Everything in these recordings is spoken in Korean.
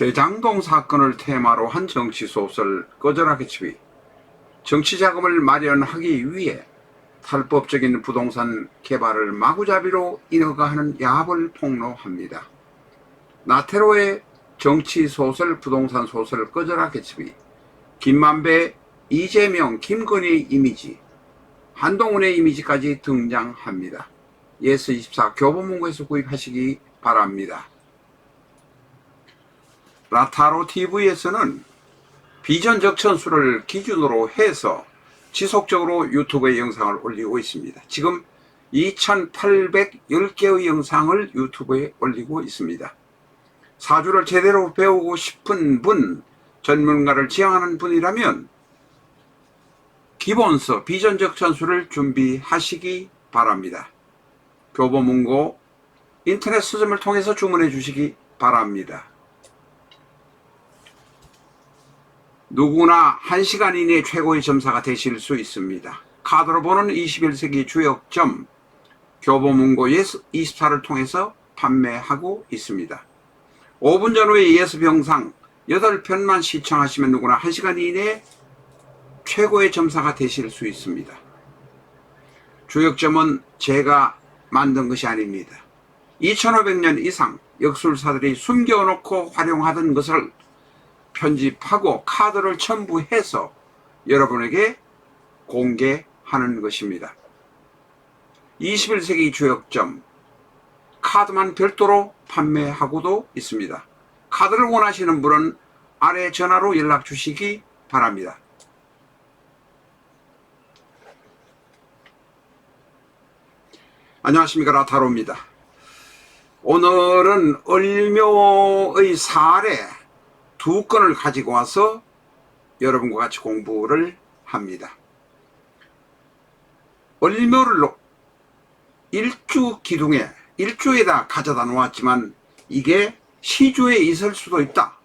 대장동 사건을 테마로 한 정치 소설 꺼져라 개츠비 정치 자금을 마련하기 위해 탈법적인 부동산 개발을 마구잡이로 인허가하는 야합을 폭로합니다. 나태로의 정치 소설 부동산 소설 꺼져라 개츠비 김만배, 이재명, 김건희 이미지 한동훈의 이미지까지 등장합니다. 예스24 교보문고에서 구입하시기 바랍니다. 라타로 TV에서는 비전적 천수를 기준으로 해서 지속적으로 유튜브에 영상을 올리고 있습니다. 지금 2,810개의 영상을 유튜브에 올리고 있습니다. 사주를 제대로 배우고 싶은 분, 전문가를 지향하는 분이라면 기본서 비전적 천수를 준비하시기 바랍니다. 교보문고 인터넷 서점을 통해서 주문해 주시기 바랍니다. 누구나 1시간 이내 최고의 점사가 되실 수 있습니다. 카드로 보는 21세기 주역점 교보문고 예스24를 통해서 판매하고 있습니다. 5분 전후에 예스 병상 8편만 시청하시면 누구나 1시간 이내에 최고의 점사가 되실 수 있습니다. 주역점은 제가 만든 것이 아닙니다. 2500년 이상 역술사들이 숨겨놓고 활용하던 것을 편집하고 카드를 첨부해서 여러분에게 공개하는 것입니다. 21세기 주역점 카드만 별도로 판매하고도 있습니다. 카드를 원하시는 분은 아래 전화로 연락 주시기 바랍니다. 안녕하십니까 라타로입니다. 오늘은 을묘의 사례 두 건을 가지고 와서 여러분과 같이 공부를 합니다. 을묘를 일주 기둥에 일주에다 가져다 놓았지만 이게 시주에 있을 수도 있다.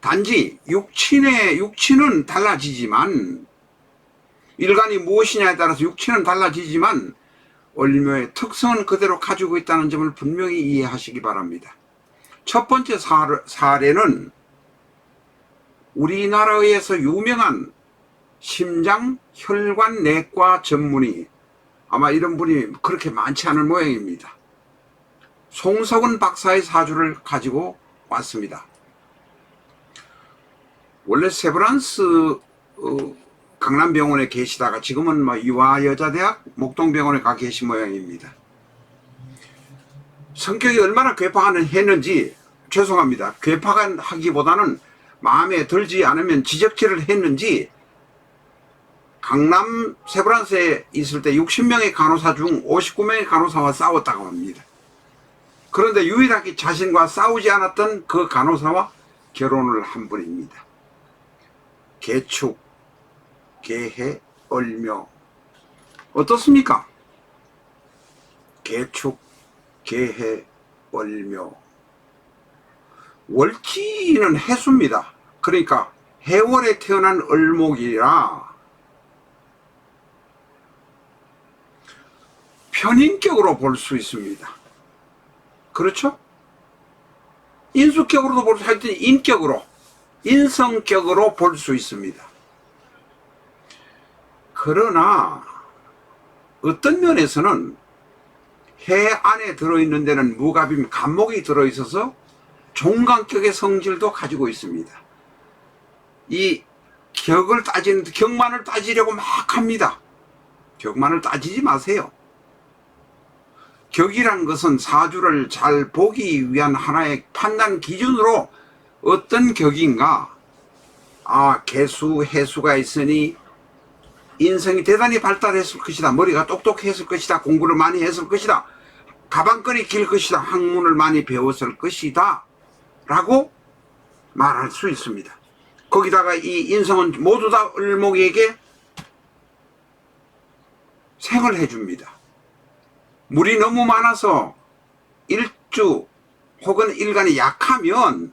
단지 육친의 육친은 달라지지만 일간이 무엇이냐에 따라서 육친은 달라지지만 을묘의 특성은 그대로 가지고 있다는 점을 분명히 이해하시기 바랍니다. 첫 번째 사례, 사례는 우리나라에서 유명한 심장 혈관 내과 전문의 아마 이런 분이 그렇게 많지 않은 모양입니다. 송석은 박사의 사주를 가지고 왔습니다. 원래 세브란스 어, 강남병원에 계시다가 지금은 뭐 유아여자대학 목동병원에 가 계신 모양입니다. 성격이 얼마나 괴팍한 했는지 죄송합니다. 괴팍한 하기보다는 마음에 들지 않으면 지적질을 했는지 강남 세브란스에 있을 때 60명의 간호사 중 59명의 간호사와 싸웠다고 합니다. 그런데 유일하게 자신과 싸우지 않았던 그 간호사와 결혼을 한 분입니다. 개축, 개해, 얼묘 어떻습니까? 개축, 개해, 월묘 월지는 해수입니다. 그러니까 해월에 태어난 을목이라 편인격으로 볼 수 있습니다. 그렇죠? 인수격으로도 볼 수, 하여튼 인격으로, 인성격으로 볼 수 있습니다. 그러나 어떤 면에서는 해 안에 들어있는 데는 무갑임 간목이 들어있어서 종강격의 성질도 가지고 있습니다. 이 격을 따지는 격만을 따지려고 막 합니다. 격만을 따지지 마세요. 격이란 것은 사주를 잘 보기 위한 하나의 판단 기준으로 어떤 격인가 아 개수 해수가 있으니 인성이 대단히 발달했을 것이다 머리가 똑똑했을 것이다 공부를 많이 했을 것이다 가방끈이 길 것이다 학문을 많이 배웠을 것이다 라고 말할 수 있습니다 거기다가 이 인성은 모두 다 을목에게 생을 해줍니다 물이 너무 많아서 일주 혹은 일간이 약하면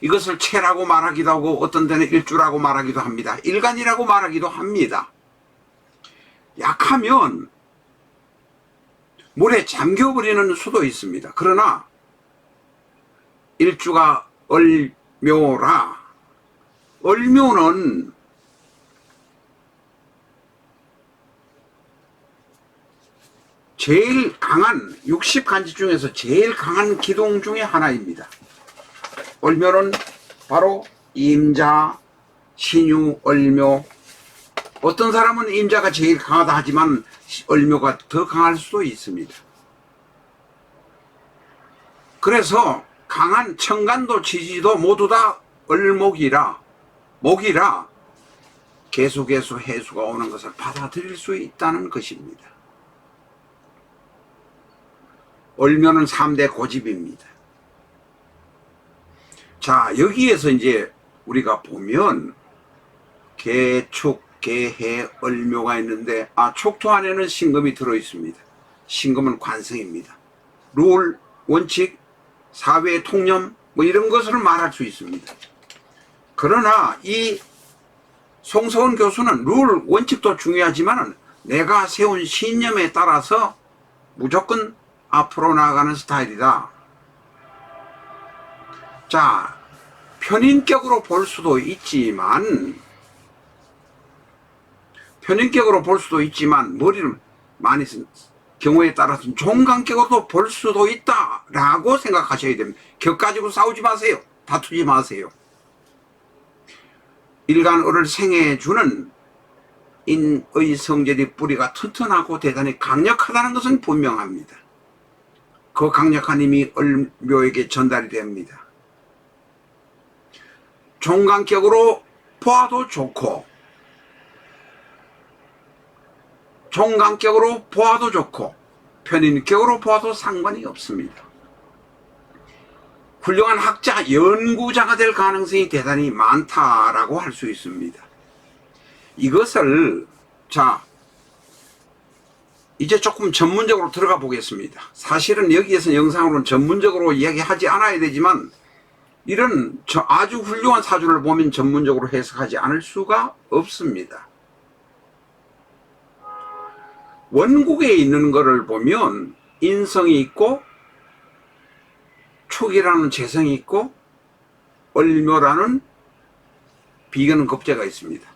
이것을 체라고 말하기도 하고 어떤 데는 일주라고 말하기도 합니다. 일간이라고 말하기도 합니다. 약하면 물에 잠겨버리는 수도 있습니다. 그러나 일주가 얼묘라. 얼묘는 제일 강한 60간지 중에서 제일 강한 기둥 중에 하나입니다. 얼묘는 바로 임자, 신유, 얼묘. 어떤 사람은 임자가 제일 강하다 하지만 얼묘가 더 강할 수도 있습니다. 그래서 강한 청간도 지지도 모두 다 얼목이라 목이라 개수개수 해수가 오는 것을 받아들일 수 있다는 것입니다. 얼면은 3대 고집입니다. 자, 여기에서 이제 우리가 보면 개축, 개해, 얼묘가 있는데 아, 촉토 안에는 신금이 들어 있습니다. 신금은 관성입니다. 룰, 원칙, 사회의 통념 뭐 이런 것을 말할 수 있습니다. 그러나 이 송서원 교수는 룰, 원칙도 중요하지만 내가 세운 신념에 따라서 무조건 앞으로 나아가는 스타일이다. 자, 편인격으로 볼 수도 있지만, 편인격으로 볼 수도 있지만, 머리를 많이 쓴 경우에 따라서는 종강격으로도 볼 수도 있다라고 생각하셔야 됩니다. 격 가지고 싸우지 마세요. 다투지 마세요. 일간어를 생해주는 인의 성질이 뿌리가 튼튼하고 대단히 강력하다는 것은 분명합니다. 그 강력한 힘이 얼묘에게 전달이 됩니다. 종강격으로 보아도 좋고 종강격으로 보아도 좋고 편인격으로 보아도 상관이 없습니다. 훌륭한 학자, 연구자가 될 가능성이 대단히 많다라고 할 수 있습니다. 이것을 자 이제 조금 전문적으로 들어가 보겠습니다. 사실은 여기에서 영상으로는 전문적으로 이야기하지 않아야 되지만 이런 저 아주 훌륭한 사주를 보면 전문적으로 해석하지 않을 수가 없습니다. 원국에 있는 것을 보면 인성이 있고 축이라는 재성이 있고 얼묘라는 비견 급제가 있습니다.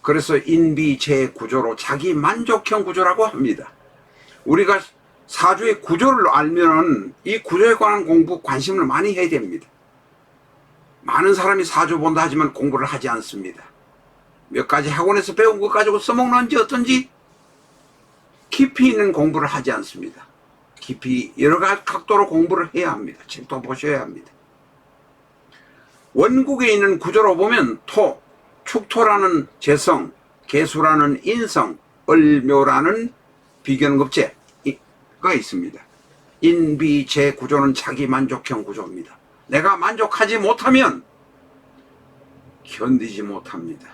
그래서 인비재 구조로 자기 만족형 구조라고 합니다. 우리가 사주의 구조를 알면은 이 구조에 관한 공부 관심을 많이 해야 됩니다. 많은 사람이 사주 본다 하지만 공부를 하지 않습니다. 몇 가지 학원에서 배운 것 가지고 써먹는지 어떤지 깊이 있는 공부를 하지 않습니다. 깊이 여러 가지 각도로 공부를 해야 합니다. 책도 보셔야 합니다. 원국에 있는 구조로 보면 토, 축토라는 재성, 개수라는 인성, 얼묘라는 비견급제가 있습니다. 인비재 구조는 자기 만족형 구조입니다. 내가 만족하지 못하면 견디지 못합니다.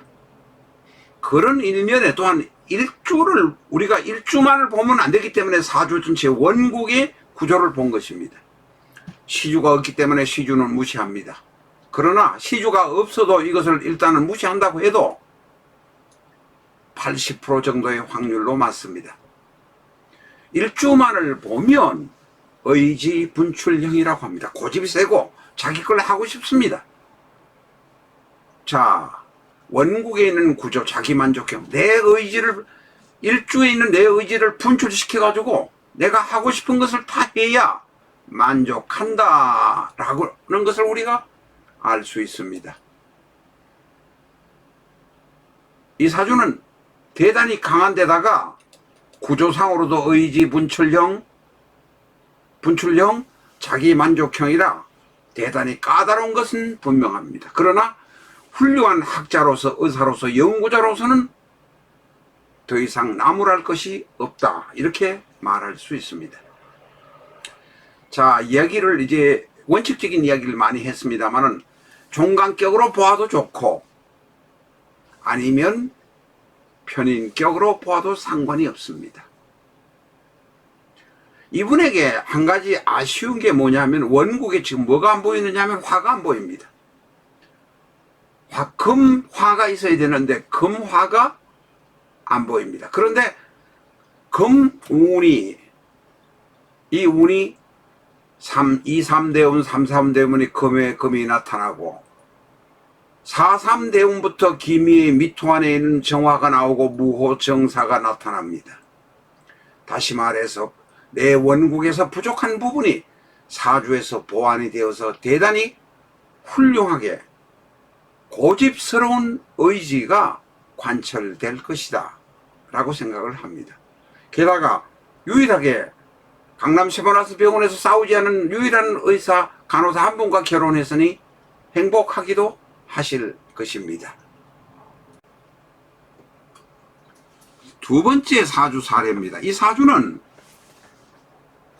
그런 일면에 또한 일주를 우리가 일주만을 보면 안 되기 때문에 사주 전체 원국의 구조를 본 것입니다. 시주가 없기 때문에 시주는 무시합니다. 그러나 시주가 없어도 이것을 일단은 무시한다고 해도 80% 정도의 확률로 맞습니다. 일주만을 보면 의지 분출형이라고 합니다. 고집이 세고 자기 걸 하고 싶습니다. 자, 원국에 있는 구조, 자기 만족형, 내 의지를, 일주에 있는 내 의지를 분출시켜가지고 내가 하고 싶은 것을 다 해야 만족한다. 라는 것을 우리가 알 수 있습니다. 이 사주는 대단히 강한 데다가 구조상으로도 의지 분출형, 분출형, 자기 만족형이라 대단히 까다로운 것은 분명합니다. 그러나 훌륭한 학자로서 의사로서 연구자로서는 더 이상 나무랄 것이 없다. 이렇게 말할 수 있습니다. 자, 이야기를 이제 원칙적인 이야기를 많이 했습니다만은 종강격으로 보아도 좋고 아니면 편인격으로 보아도 상관이 없습니다. 이분에게 한 가지 아쉬운 게 뭐냐면 원국에 지금 뭐가 안 보이느냐 하면 화가 안 보입니다. 화, 금화가 있어야 되는데 금화가 안 보입니다. 그런데 금운이 이 운이 3, 2, 3대운, 3, 3대운이 금에 금이 나타나고 4, 3대운부터 기미의 미토 안에 있는 정화가 나오고 무호 정사가 나타납니다. 다시 말해서 내 원국에서 부족한 부분이 사주에서 보완이 되어서 대단히 훌륭하게 고집스러운 의지가 관철될 것이다 라고 생각을 합니다. 게다가 유일하게 강남 세바나스 병원에서 싸우지 않은 유일한 의사 간호사 한 분과 결혼했으니 행복하기도 하실 것입니다. 두 번째 사주 사례입니다. 이 사주는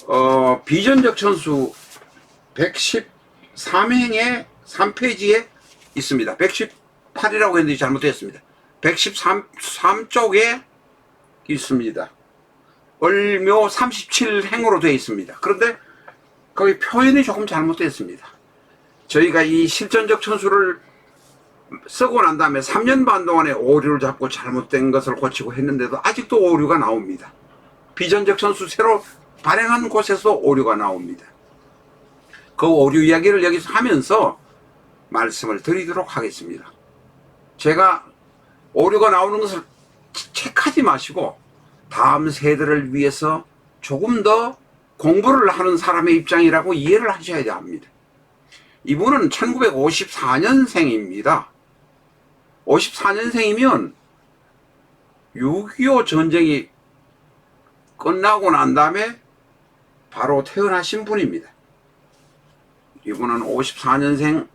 어, 비전적 천수 113행의 3페이지에 있습니다. 118이라고 했는데 잘못됐습니다. 113쪽에 있습니다. 을묘 37행으로 되어 있습니다. 그런데 거기 표현이 조금 잘못됐습니다. 저희가 이 실전적 천수를 쓰고 난 다음에 3년 반 동안에 오류를 잡고 잘못된 것을 고치고 했는데도 아직도 오류가 나옵니다. 비전적 천수 새로 발행한 곳에서 오류가 나옵니다. 그 오류 이야기를 여기서 하면서 말씀을 드리도록 하겠습니다. 제가 오류가 나오는 것을 체크하지 마시고 다음 세대를 위해서 조금 더 공부를 하는 사람의 입장이라고 이해를 하셔야 합니다. 이분은 1954년생입니다. 54년생이면 6.25 전쟁이 끝나고 난 다음에 바로 태어나신 분입니다. 이분은 54년생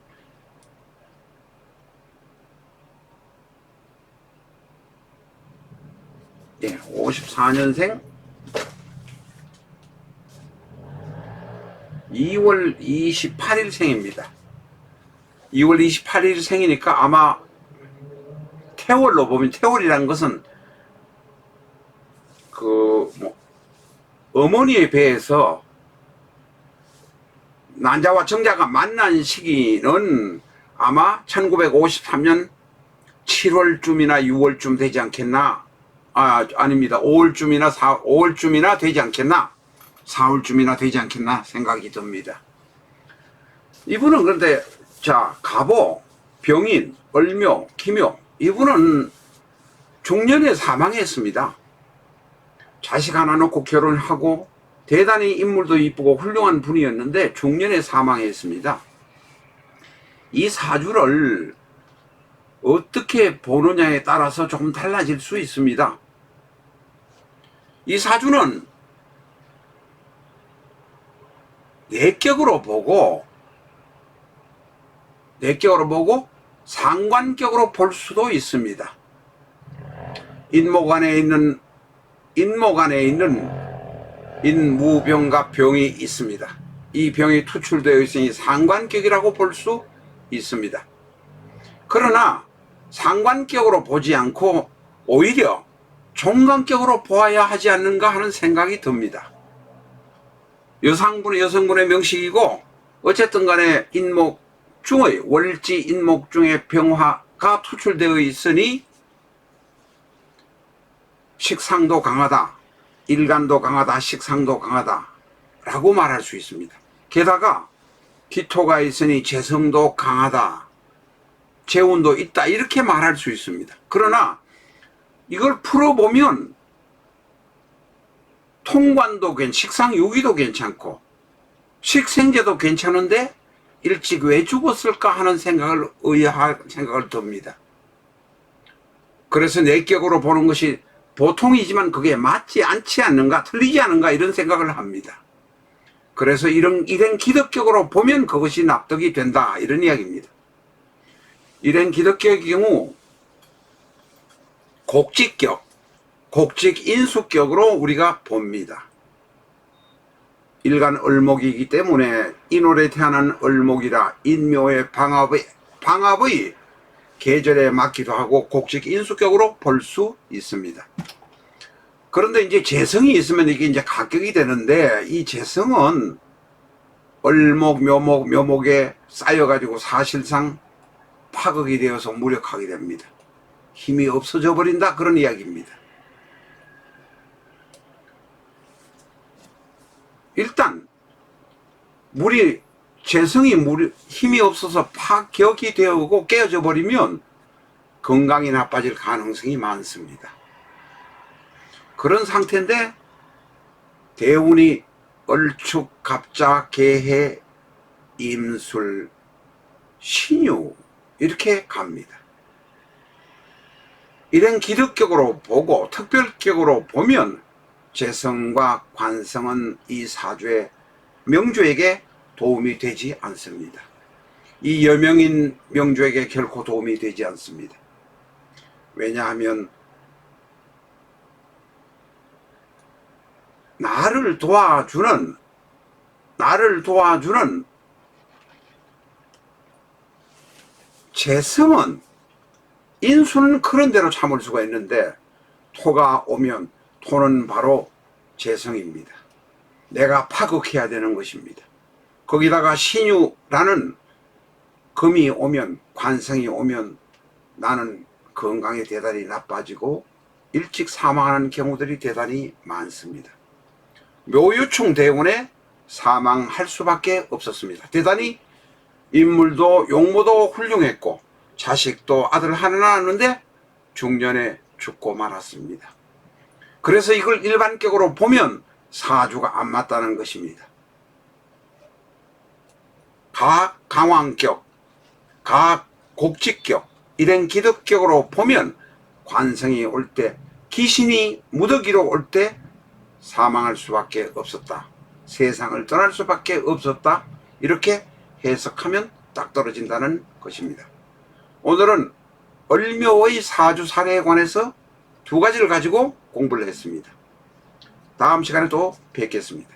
예, 54년생 2월 28일 생입니다. 2월 28일 생이니까 아마 태월로 보면 태월이라는 것은 그 뭐 어머니의 배에서 난자와 정자가 만난 시기는 아마 1953년 7월쯤이나 6월쯤 되지 않겠나? 아, 아닙니다. 5월쯤이나 4, 5월쯤이나 되지 않겠나? 4월쯤이나 되지 않겠나 생각이 듭니다. 이분은 그런데 자, 가보, 병인, 얼묘, 기묘 이분은 중년에 사망했습니다. 자식 하나 놓고 결혼하고 대단히 인물도 이쁘고 훌륭한 분이었는데 중년에 사망했습니다. 이 사주를 어떻게 보느냐에 따라서 조금 달라질 수 있습니다. 이 사주는 내격으로 보고 내격으로 보고 상관격으로 볼 수도 있습니다. 인목 안에 있는 인목 안에 있는 인무병과 병이 있습니다. 이 병이 투출되어 있으니 상관격이라고 볼 수 있습니다. 그러나 상관격으로 보지 않고 오히려 종관격으로 보아야 하지 않는가 하는 생각이 듭니다. 여상분의 여성분의 명식이고 어쨌든 간에 인목 중의 월지 인목 중의 병화가 투출되어 있으니 식상도 강하다. 일간도 강하다. 식상도 강하다. 라고 말할 수 있습니다. 게다가 기토가 있으니 재성도 강하다. 재운도 있다. 이렇게 말할 수 있습니다. 그러나 이걸 풀어보면 통관도 괜, 식상 유기도 괜찮고 식생제도 괜찮은데 일찍 왜 죽었을까 하는 생각을 의아한 생각을 듭니다. 그래서 내격으로 보는 것이 보통이지만 그게 맞지 않지 않는가, 틀리지 않은가 이런 생각을 합니다. 그래서 이런 일행 기덕격으로 보면 그것이 납득이 된다 이런 이야기입니다. 일행 기덕격의 경우 곡직격, 곡직 인수격으로 우리가 봅니다. 일간 을목이기 때문에 인월에 태어난 을목이라 인묘의 방합의 방합의 계절에 맞기도 하고 곡식 인수격으로 볼 수 있습니다. 그런데 이제 재성이 있으면 이게 이제 가격이 되는데 이 재성은 을목, 묘목, 묘목에 쌓여가지고 사실상 파극이 되어서 무력하게 됩니다. 힘이 없어져 버린다 그런 이야기입니다. 일단 물이 재성이 물 힘이 없어서 파격이 되고 깨어져 버리면 건강이 나빠질 가능성이 많습니다. 그런 상태인데 대운이 얼축, 갑자, 개해, 임술, 신유 이렇게 갑니다. 이런 기득격으로 보고 특별격으로 보면 재성과 관성은 이 사주의 명주에게 도움이 되지 않습니다. 이 여명인 명주에게 결코 도움이 되지 않습니다. 왜냐하면 나를 도와주는 나를 도와주는 재성은 인수는 그런 대로 참을 수가 있는데 토가 오면 토는 바로 재성입니다. 내가 파극해야 되는 것입니다. 거기다가 신유라는 금이 오면 관성이 오면 나는 건강이 대단히 나빠지고 일찍 사망하는 경우들이 대단히 많습니다. 묘유충 대운에 사망할 수밖에 없었습니다. 대단히 인물도 용모도 훌륭했고 자식도 아들 하나 낳았는데 중년에 죽고 말았습니다. 그래서 이걸 일반격으로 보면 사주가 안 맞다는 것입니다. 가 강왕격, 가 곡직격, 일행 기득격으로 보면 관성이 올 때, 귀신이 무더기로 올 때 사망할 수밖에 없었다. 세상을 떠날 수밖에 없었다. 이렇게 해석하면 딱 떨어진다는 것입니다. 오늘은 얼묘의 사주 사례에 관해서 두 가지를 가지고 공부를 했습니다. 다음 시간에 또 뵙겠습니다.